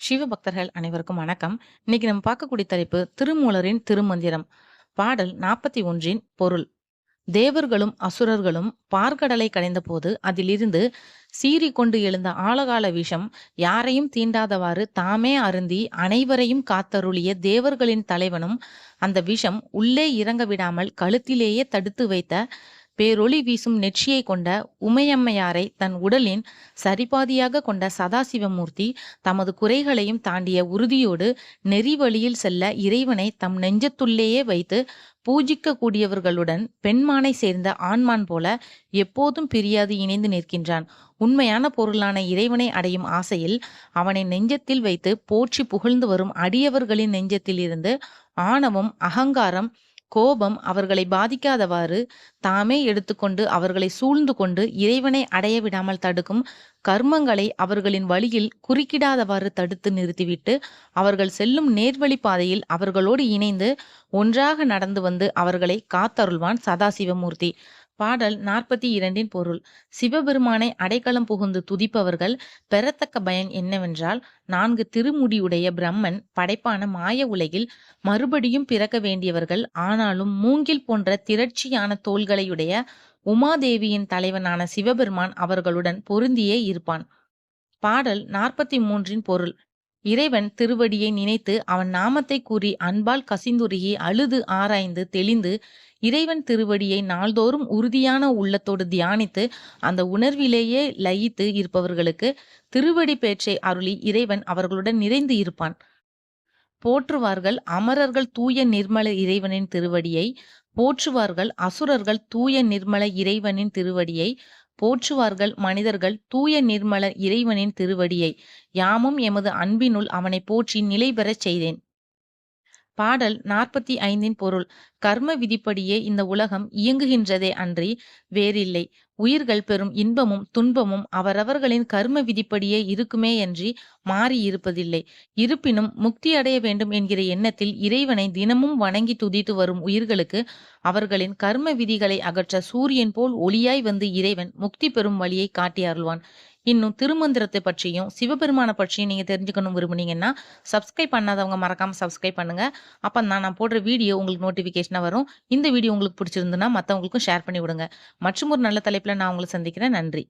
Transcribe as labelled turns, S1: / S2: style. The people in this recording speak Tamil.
S1: சிவபக்தர்கள் அனைவருக்கும் வணக்கம். இன்னைக்கு நம்ம பார்க்கக்கூடிய தலைப்பு திருமூலரின் திருமந்திரம். பாடல் நாற்பத்தி ஒன்றின் பொருள். தேவர்களும் அசுரர்களும் பார்க்கடலை கடைந்த போது அதிலிருந்து சீறி கொண்டு எழுந்த ஆழகால விஷம் யாரையும் தீண்டாதவாறு தாமே அருந்தி அனைவரையும் காத்தருளிய தேவர்களின் தலைவனும் அந்த விஷம் உள்ளே இறங்க விடாமல் கழுத்திலேயே தடுத்து வைத்த பேரொளி வீசும் நெற்றியை கொண்ட உமையம்மையாரை தன் உடலின் சரிபாதியாக கொண்ட சதாசிவமூர்த்தி தமது குறைகளையும் தாண்டிய உறுதியோடு நெறி வழியில் செல்ல இறைவனை தம் நெஞ்சத்துள்ளேயே வைத்து பூஜிக்க கூடியவர்களுடன் பெண்மானை சேர்ந்த ஆண்மான் போல எப்போதும் பிரியாது இணைந்து நிற்கின்றான். உண்மையான பொருளான இறைவனை அடையும் ஆசையில் அவனை நெஞ்சத்தில் வைத்து போற்றி புகழ்ந்து வரும் அடியவர்களின் நெஞ்சத்தில் இருந்து ஆணவம் அகங்காரம் கோபம் அவர்களை பாதிக்காதவாறு தாமே எடுத்துக்கொண்டு அவர்களை சூழ்ந்து கொண்டு இறைவனை அடைய விடாமல் தடுக்கும் கர்மங்களை அவர்களின் வழியில் குறுக்கிடாதவாறு தடுத்து நிறுத்திவிட்டு அவர்கள் செல்லும் நேர்வழி பாதையில் அவர்களோடு இணைந்து ஒன்றாக நடந்து வந்து அவர்களை காத்தருள்வான் சதாசிவமூர்த்தி. பாடல் நாற்பத்தி இரண்டின் பொருள். சிவபெருமானை அடைக்கலம் புகுந்து துதிப்பவர்கள் பெறத்தக்க பயன் என்னவென்றால் நான்கு திருமுடியுடைய பிரம்மன் படைப்பான மாய உலகில் மறுபடியும் பிறக்க வேண்டியவர்கள் ஆனாலும் மூங்கில் போன்ற திரட்சியான தோள்களையுடைய உமாதேவியின் தலைவனான சிவபெருமான் அவர்களுடன் பொருந்தியே இருப்பான். பாடல் நாற்பத்தி மூன்றின் பொருள். இறைவன் திருவடியை நினைத்து அவன் நாமத்தை கூறி அன்பால் கசிந்துருகி அழுது ஆராய்ந்து தெளிந்து இறைவன் திருவடியை நாள்தோறும் உறுதியான உள்ளத்தோடு தியானித்து அந்த உணர்விலேயே லயித்து இருப்பவர்களுக்கு திருவடி பேச்சை அருளி இறைவன் அவர்களுடன் நிறைந்து இருப்பான். போற்றுவார்கள் அமரர்கள் தூய நிர்மல இறைவனின் திருவடியை போற்றுவார்கள் அசுரர்கள் தூய நிர்மல இறைவனின் திருவடியை போற்றுவார்கள் மனிதர்கள் தூய நிர்மல இறைவனின் திருவடியை. யாமும் எமது அன்பினுள் அவனை போற்றி நிலை பெறச் செய்தேன். பாடல் நாற்பத்தி ஐந்தின் பொருள். கர்ம விதிப்படியே இந்த உலகம் இயங்குகின்றதே அன்றி வேறில்லை. உயிர்கள் பெறும் இன்பமும் துன்பமும் அவரவர்களின் கர்ம விதிப்படியே இருக்குமே என்று மாறி இருப்பதில்லை இருப்பினும் முக்தி அடைய வேண்டும் என்கிற எண்ணத்தில் இறைவனை தினமும் வணங்கி துதித்து வரும் உயிர்களுக்கு அவர்களின் கர்ம விதிகளை அகற்ற சூரியன் போல் ஒளியாய் வந்து இறைவன் முக்தி பெறும் வழியை காட்டி அருள்வான். இன்னும் திருமந்திரத்தை பற்றியும் சிவபெருமானை பற்றியும் நீங்கள் தெரிஞ்சுக்கணும் விரும்புனீங்கன்னா சப்ஸ்கிரைப் பண்ணாதவங்க மறக்காமல் சப்ஸ்கிரைப் பண்ணுங்க. அப்போ தான் நான் போடுற வீடியோ உங்களுக்கு நோட்டிஃபிகேஷன் நோட்டிஃபிகேஷனாக வரும். இந்த வீடியோ உங்களுக்கு பிடிச்சிருந்துன்னா மற்றவங்களுக்கும் ஷேர் பண்ணி விடுங்க. மற்றும் ஒரு நல்ல தலைப்பில் நான் உங்களை சந்திக்கிறேன். நன்றி.